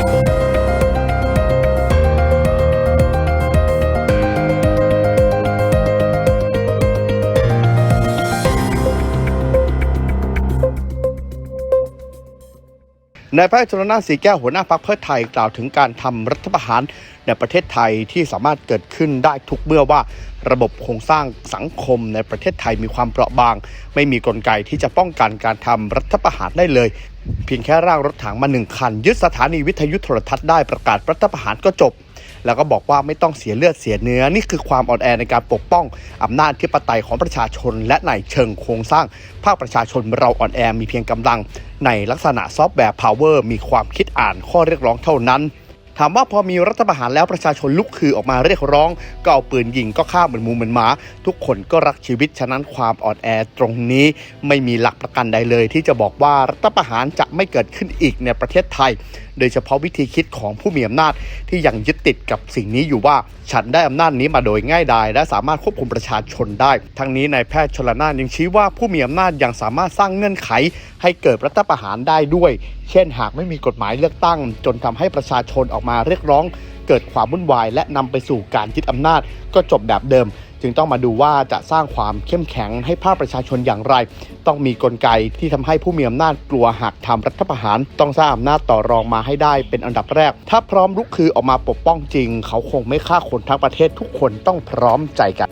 you นายแพทย์ชนน่านสีแก้วหัวหน้าพรรคเพื่อไทยกล่าวถึงการทำรัฐประหารในประเทศไทยที่สามารถเกิดขึ้นได้ทุกเมื่อว่า ระบบโครงสร้างสังคมในประเทศไทยมีความเปราะบาง ไม่มีกลไกที่จะป้องกันการทำรัฐประหารได้เลย เพียงแค่ร่างรถถังมาหนึ่งคัน ยึดสถานีวิทยุโทรทัศน์ได้ประกาศรัฐประหารก็จบ แล้วก็บอกว่าไม่ต้องเสียเลือดเสียเนื้อ นี่คือความอ่อนแอในการปกป้องอำนาจธิปไตยของประชาชน และในเชิงโครงสร้าง ภาคประชาชนเราอ่อนแอมีเพียงกำลัง ในลักษณะซอฟต์แวร์พาวเวอร์มีความคิดอ่านข้อเรียกร้องเท่านั้น ถามว่าพอมีรัฐประหารแล้วประชาชนลุกคือออกมาเรียกร้อง ก็เอาปืนยิงก็ฆ่าเหมือนหมูเหมือนหมา ทุกคนก็รักชีวิตฉะนั้นความอ่อนแอตรงนี้ ไม่มีหลักประกันใดเลย ที่จะบอกว่ารัฐประหารจะไม่เกิดขึ้นอีกในประเทศไทย โดยเฉพาะวิธีคิดของผู้มีอำนาจที่ยังยึดติดกับสิ่งนี้อยู่ว่า ฉันได้อำนาจนี้มาโดยง่ายดาย และสามารถควบคุมประชาชนได้ ทั้งนี้นายแพทย์ชลนานยังชี้ว่าผู้มีอำนาจยังสามารถสร้างเงื่อนไข ให้เกิดรัฐประหารได้ด้วย เช่น หากไม่มีกฎหมายเลือกตั้ง จนทำให้ประชาชนออกมาเรียกร้อง เกิดความวุ่นวาย และนำไปสู่การยึดอำนาจ ก็จบแบบเดิม จึงต้องมาดูว่าจะสร้างความเข้มแข็งให้ภาคประชาชนอย่างไร ต้องมีกลไกที่ทำให้ผู้มีอำนาจกลัวหากทำรัฐประหาร ต้องสร้างอำนาจต่อรองมาให้ได้เป็นอันดับแรก ถ้าพร้อมลุกคือออกมาปกป้องจริง เขาคงไม่ฆ่าคนทั้งประเทศทุกคนต้องพร้อมใจกัน